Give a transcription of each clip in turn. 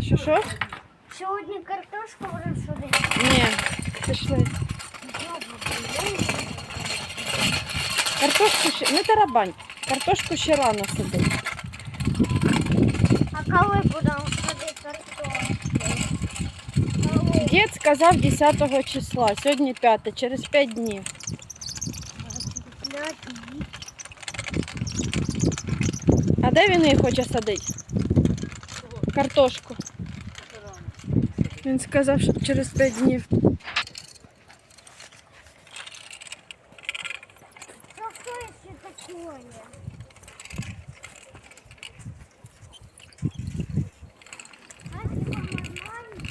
Що що? Сьогодні картошку будемо садити. Ні, пішли. Картошку ще не тарабань. Картошку ще рано сидить. А коли будемо садити картошку? Дід сказав 10 числа, сьогодні 5, через 5. П'ять днів. А де він її хоче садити? Картошку. Він сказав, що через 5 днів. Що це ще таке? А хіба нормально?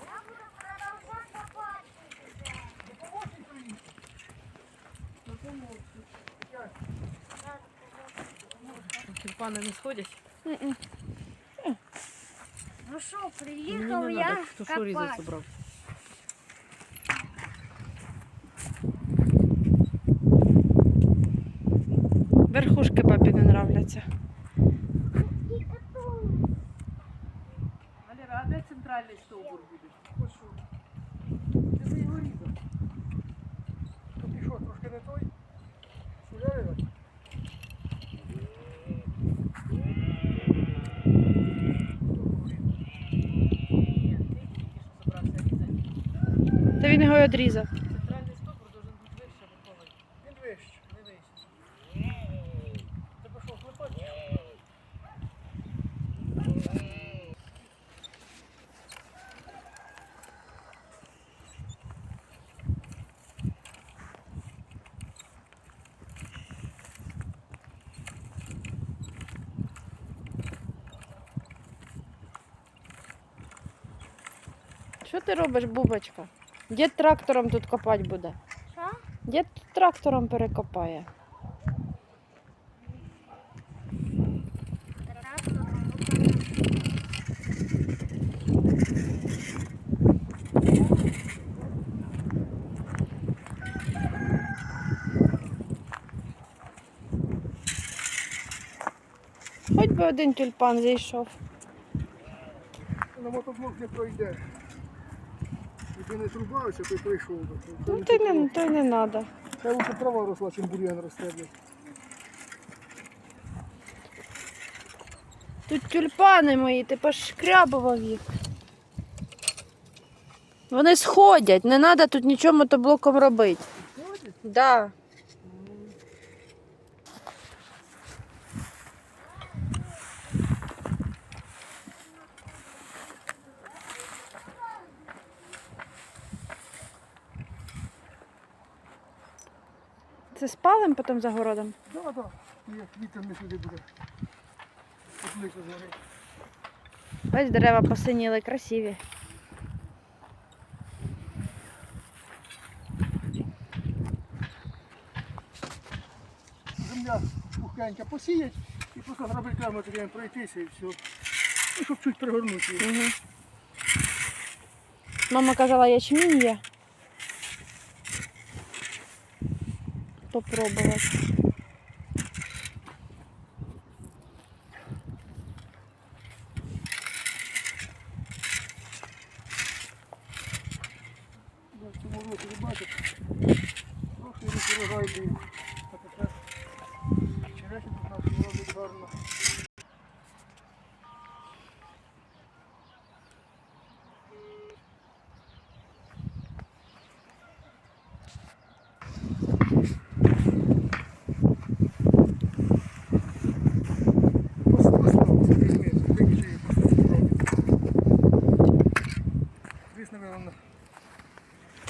Я буду продовжувати копати. Тюльпани не сходять? Ну що, Мені приїхав не я хто що різати собрав. Верхушки папі не нравляться. Валера, а де центральний стовбур буде? Ось що. Ти би його різав. То пішов трошки не той. Сюди Ні, ти тільки що собрався різати. Та він його й одрізав. Центральний стовбур должен бути вище верховий. Він вище. Не вище. Ти пішов хлопати. Що ти робиш, бубочка? Дід трактором тут копати буде. Що? Дід трактором перекопає. Хоч би один тюльпан зійшов. На мотоблок не пройде. Якби не трубався, то й прийшов. Ну то й не, то й не треба. Хай лучше трава росла, чим бур'ян росте. блядь. Тут тюльпани мої, ти пошкрябував їх. Вони сходять, не треба тут нічого мотоблоком робити. Сходять? Да. Це спалим потім за городом? Да, да. Як вітер не сюди буде. Ось дерева посиніли, красиві. Земля пухенька посіять і просто грабельками таким пройтися і все. І щоб чуть пригорнути. Угу. Мама казала, ячмінь є. Попробувати. Трохи не урожай. А тепер черешні тут нас робить гарно.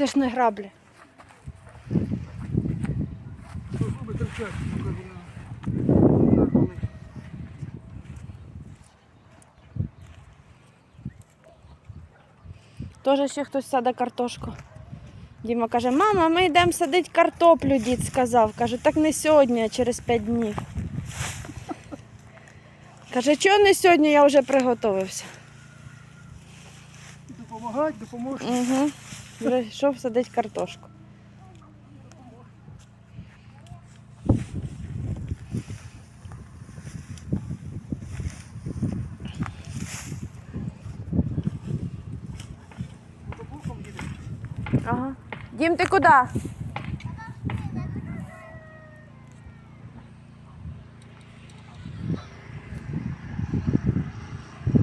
Це ж не граблі. Теж ще хтось саде картошку. Діма каже, мама, ми йдемо садити картоплю, дід сказав. Кажу, так не сьогодні, а через 5 днів. Каже, чого не сьогодні, я вже приготувався. Допомагати, допоможеш. Угу. Прийшов йшов садить картошку. Ага. Дім, ти куди?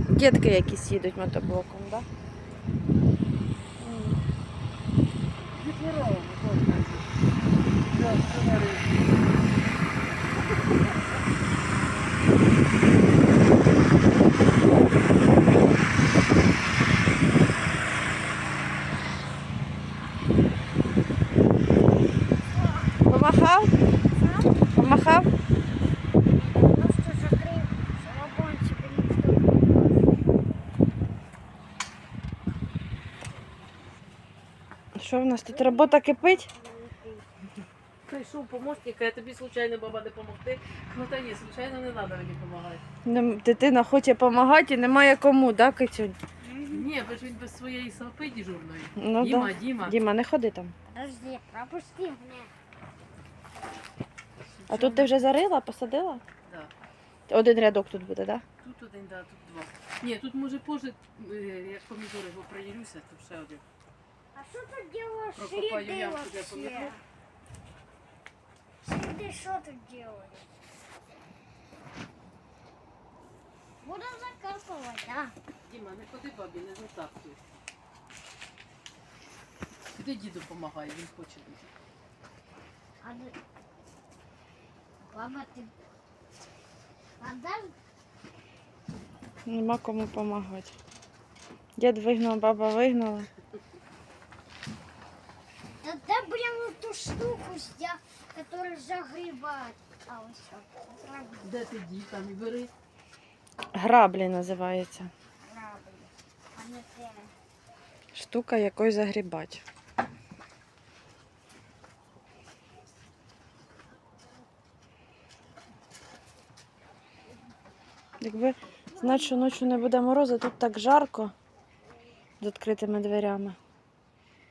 Дітки якісь їдуть мотоблоком, так? Да? Дітвора, Все, все на Помахав? Що в нас тут робота кипить? Прийшов помощник, а тобі случайно баба допомогти. Ну та ні, случайно не треба мені допомагати. Дитина хоче допомагати і немає кому, так, Китюнь? Ні, бо ж він без своєї сапи дежурної. Ну, Діма, да. Діма. Діма, не ходи там. Подожди, пропусти мене. А тут ти вже зарила, посадила? Да. Один рядок тут буде, так? Тут один, да, тут два. Ні, тут може позже, е, як помідори його приїлюся, то ще один. А що тут делаешь Прокопаю следы ямку для вообще? помидоров. Следы что тут делали? Буду закапывать, да? Діма, не ходи бабі, не затаптуй. Іди діду допомагай, він хоче бути. А ты... Баба, ты... Отдай Нема кому допомагати. Дід вигнав, баба вигнала. Прям вот ту штуку, я, которую загребать. А вот все. Де ти дід, там і бери. Граблі називається. А не те. Штука якою загрібати. Якби знати, що ночі не буде морозу, тут так жарко з відкритими дверями.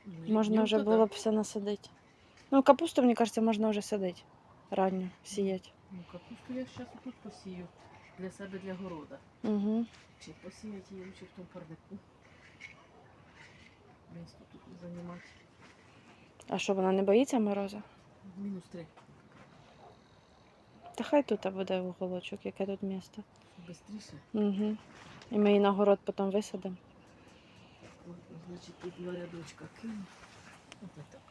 Ну, Можна вже було б все насадити. Ну, капусту, мені кажеться, можна вже садити. Ранню сіяти. Ну, капусту я зараз тут посію. Для себе, для города. Угу. Чи посіяти її лучше в тому парнику. Місто тут займати. А що, вона не боїться морозу? Мінус три. Та хай тут буде уголочок, яке тут місто. Бистріше. Угу. І ми її на город потім висадимо. Значить, тут два рядочка кину. Ось так.